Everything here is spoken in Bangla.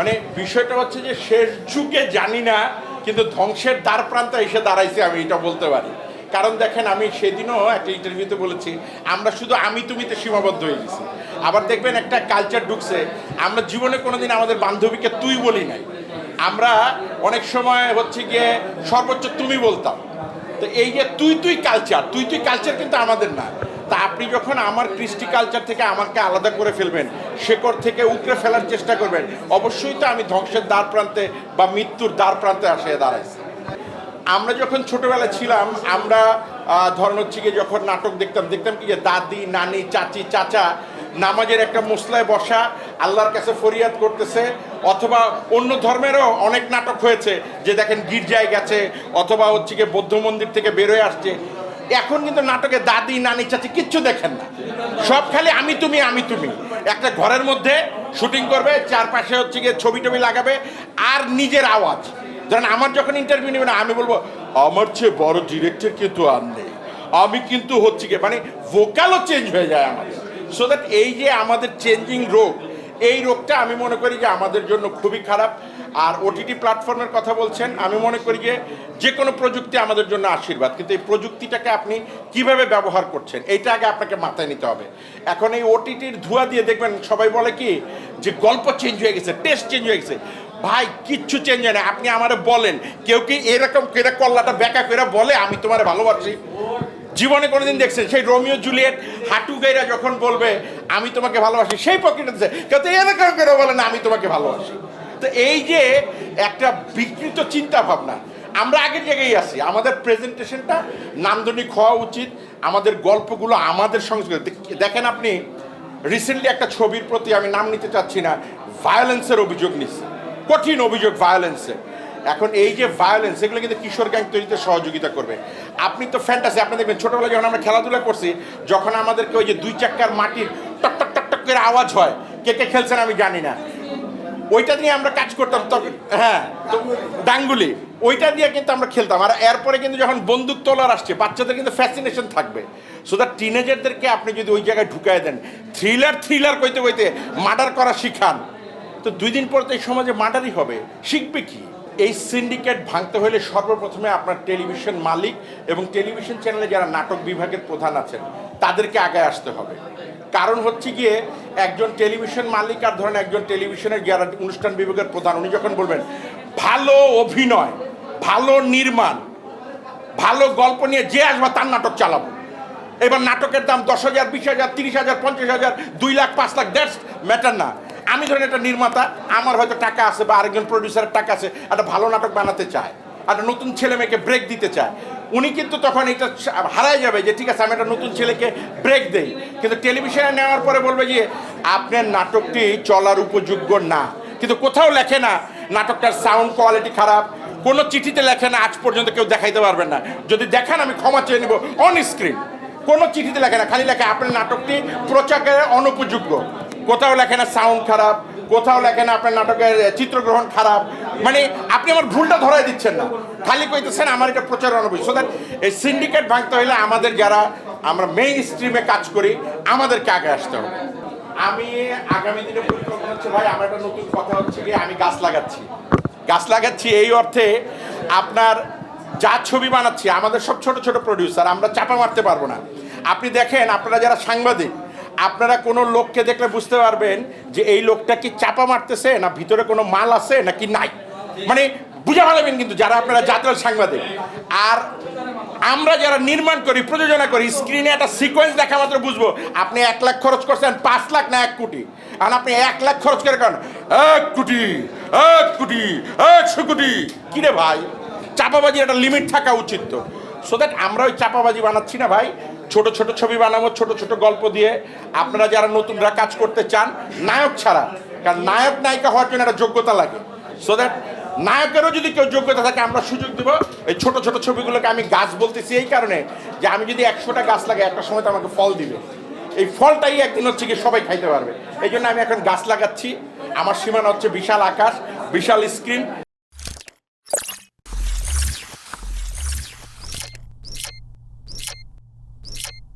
মানে বিষয়টা হচ্ছে যে শেষ যুগে জানি না, কিন্তু ধ্বংসের দ্বার প্রান্তে এসে দাঁড়াইছে আমি, এটা বলতে পারি। কারণ দেখেন, আমি সেদিনও একটা ইন্টারভিউতে বলেছি, আমরা শুধু আমি তুমিতে সীমাবদ্ধ হয়ে গেছি। আবার দেখবেন একটা কালচার ঢুকছে, আমরা জীবনে কোনোদিন আমাদের বান্ধবীকে তুই বলি নাই। আমরা অনেক সময় হচ্ছে গিয়ে সর্বোচ্চ তুমি বলতাম। তো এই যে তুই তুই কালচার তুই তুই কালচার কিন্তু আমাদের না। তা আপনি যখন আমার কৃষ্টি কালচার থেকে আমাকে আলাদা করে ফেলবেন, শেকড় থেকে উকড়ে ফেলার চেষ্টা করবেন, অবশ্যই তো আমি ধ্বংসের দ্বার প্রান্তে বা মৃত্যুর দ্বার প্রান্তে আসে দাঁড়াইছি আমরা যখন ছোটবেলা ছিলাম, আমরা ধরেন হচ্ছে যখন নাটক দেখতাম দেখতাম কি যে দাদি, নানি, চাচি, চাচা নামাজের একটা মশলায় বসা, আল্লাহর কাছে ফরিয়াদ করতেছে, অথবা অন্য ধর্মেরও অনেক নাটক হয়েছে, যে দেখেন গির্জায় গেছে, অথবা হচ্ছে গিয়ে বৌদ্ধ মন্দির থেকে বেরোয় আসছে। এখন কিন্তু নাটকে দাদি, নানি, চাচি কিচ্ছু দেখেন না। সব খালি আমি তুমি আমি তুমি। একটা ঘরের মধ্যে শুটিং করবে, চারপাশে হচ্ছে গিয়ে ছবি টবি লাগাবে আর নিজের আওয়াজ। ধরেন আমার যখন ইন্টারভিউ নেবে না, আমি বলব, আমার চেয়ে বড় ডিরেক্টর কিন্তু আর নেই। আমি কিন্তু হচ্ছে গিয়ে মানে ভোকালও চেঞ্জ হয়ে যায় আমাদের। সো দ্যাট এই যে আমাদের চেঞ্জিং রোগ এই রোগটা আমি মনে করি যে আমাদের জন্য খুবই খারাপ। আর ওটিটি প্ল্যাটফর্মের কথা বলছেন, আমি মনে করি যে যে কোনো প্রযুক্তি আমাদের জন্য আশীর্বাদ। কিন্তু এই প্রযুক্তিটাকে আপনি কীভাবে ব্যবহার করছেন, এইটা আগে আপনাকে মাথায় নিতে হবে। এখন এই ওটিটির ধোয়া দিয়ে দেখবেন, সবাই বলে কি যে গল্প চেঞ্জ হয়ে গেছে টেস্ট চেঞ্জ হয়ে গেছে। ভাই, কিচ্ছু চেঞ্জ হয় না, আপনি আমারে বলেন, কেউ কি এরকম কেরা কল্লাটা বেকা করে বলে, আমি তোমার ভালোবাসি? জীবনে কোনোদিন দেখছেন সেই রোমিও জুলিয়েট হাঁটু গাইরা যখন বলবে, আমি তোমাকে ভালোবাসি, সেই প্রকৃতিতে কেউ তো এরকম করে বলে, না, আমি তোমাকে ভালোবাসি। তো এই যে একটা বিকৃত চিন্তা ভাবনা আমরা আগের জায়গায় আছি। আমাদের প্রেজেন্টেশনটা নান্দনিক হওয়া উচিত। আমাদের গল্পগুলো আমাদের সংস্কৃতি। দেখেন আপনি, রিসেন্টলি একটা ছবির প্রতি আমি নাম নিতে চাচ্ছি না, ভায়োলেন্সের অভিযোগ নিচ্ছে। কঠিন অভিযোগ ভায়োলেন্সের। এখন এই যে ভায়োলেন্স এগুলো কিন্তু কিশোর গ্যাং তৈরিতে সহযোগিতা করবে। আপনি তো ফ্যান্টাসি আপনি দেখবেন ছোটবেলায় যখন আমরা খেলাধুলা করছি, যখন আমাদেরকে ওই যে দুই চাক্কার মাটির টক টক টক টক করে আওয়াজ হয়, কে কে খেলছেন আমি জানি না। ওইটা নিয়ে আমরা কাজ করতাম তখন হ্যাঁ ডাঙ্গুলি, ওইটা দিয়ে কিন্তু আমরা খেলতাম। আর এরপরে কিন্তু যখন বন্দুক তোলার আসছে, বাচ্চাদের কিন্তু ফ্যাসিনেশন থাকবে। সো দ্যাট টিনেজারদেরকে আপনি যদি ওই জায়গায় ঢুকায় দেন থ্রিলার থ্রিলার কইতে কইতে মার্ডার করা শিখান। তো দুই দিন পর তো এই সমাজে মার্ডারই হবে। শিখবে কি? এই সিন্ডিকেট ভাঙতে হলে সর্বপ্রথমে আপনার টেলিভিশন মালিক এবং টেলিভিশন চ্যানেলে যারা নাটক বিভাগের প্রধান আছেন, তাদেরকে আগে আসতে হবে। কারণ হচ্ছে গিয়ে, একজন টেলিভিশন মালিক আর ধরেন একজন টেলিভিশনের যারা অনুষ্ঠান বিভাগের প্রধান, উনি যখন বলবেন, ভালো অভিনয়, ভালো নির্মাণ, ভালো গল্প নিয়ে যে আসবে তার নাটক চালাবো। এবার নাটকের দাম দশ হাজার, বিশ হাজার, তিরিশ হাজার, পঞ্চাশ হাজার, দুই লাখ, পাঁচ লাখ, দ্যাটস ম্যাটার না। আমি ধরেন একটা নির্মাতা, আমার হয়তো টাকা আছে বা আরেকজন প্রডিউসারের টাকা আছে, একটা ভালো নাটক বানাতে চায়, একটা নতুন ছেলে মেয়েকে ব্রেক দিতে চায়, উনি কিন্তু তখন এটা হারায় যাবে যে ঠিক আছে, আমি একটা নতুন ছেলেকে ব্রেক দেই। কিন্তু টেলিভিশনে নেওয়ার পরে বলবে যে, আপনার নাটকটি চলার উপযোগ্য না। কিন্তু কোথাও লেখে না, নাটকটার সাউন্ড কোয়ালিটি খারাপ, কোনো চিঠিতে লেখে না, আজ পর্যন্ত কেউ দেখাইতে পারবেন না। যদি দেখান, আমি ক্ষমা চেয়ে নেব অন স্ক্রিন কোনো চিঠিতে লেখে না, খালি লেখে, আপনার নাটকটি প্রচারের অনুপযোগ্য। কোথাও লেখে না সাউন্ড খারাপ, কোথাও লেখে না আপনার নাটকের চিত্রগ্রহণ খারাপ। মানে আপনি আমার ভুলটা ধরাই দিচ্ছেন না। খালি কইতেছেন আমার এটা প্রচার অনুপযোগ্য সো দ্যাট এই সিন্ডিকেট ভাঙতে হলে আমাদের যারা, আমরা মেইন স্ট্রিমে কাজ করি, আমাদেরকে আগে আসতে হবে। আমি আগামী দিনে পরিকল্পনা হচ্ছে ভাই, আমার একটা নতুন কথা হচ্ছে কি, আমি গাছ লাগাচ্ছি। গাছ লাগাচ্ছি এই অর্থে আপনার যা ছবি বানাচ্ছি, আমাদের সব ছোট ছোট প্রডিউসার আমরা চাপা মারতে পারব না। আপনি দেখেন, আপনারা যারা সাংবাদিক আপনারা কোনো লোককে দেখলে বুঝতে পারবেন যে এই লোকটা কি চাপা মারতেছে না ভিতরে কোনো মাল আছে নাকি নাই? মানে বুঝে ভালোবেন কিন্তু যারা আপনারা যাত্রার সাংবাদিক। আর আমরা যারা নির্মাণ করি, প্রযোজনা করি স্ক্রিনে একটা সিকোয়েন্স দেখা মাত্র বুঝব। আপনি এক লাখ খরচ করছেন, পাঁচ লাখ না এক কোটি? আর আপনি এক লাখ খরচ করে কারণ, এক কোটি এক কোটি, একশো কোটি। কিরে ভাই চাপাবাজি একটা লিমিট থাকা উচিত তো। সো দ্যাট আমরা ওই চাপাবাজি বানাচ্ছি না ভাই। ছোট ছোট ছবি বানাবো, ছোট ছোট গল্প দিয়ে আপনারা যারা নতুনরা কাজ করতে চান, নায়ক ছাড়া, কারণ নায়ক, নায়িকা হওয়ার জন্য একটা যোগ্যতা লাগে। সো দ্যাট নায়কেরও যদি কেউ যোগ্যতা থাকে, আমরা সুযোগ দেবো। এই ছোট ছোট ছবিগুলোকে আমি গাছ বলতেছি এই কারণে যে আমি যদি একশোটা গাছ লাগাই, একটা সময় তো আমাকে ফল দিবে। এই ফলটাই একদিন হচ্ছে কি সবাই খাইতে পারবে। এই জন্য আমি এখন গাছ লাগাচ্ছি। আমার সীমানা হচ্ছে বিশাল আকাশ, বিশাল স্ক্রিন।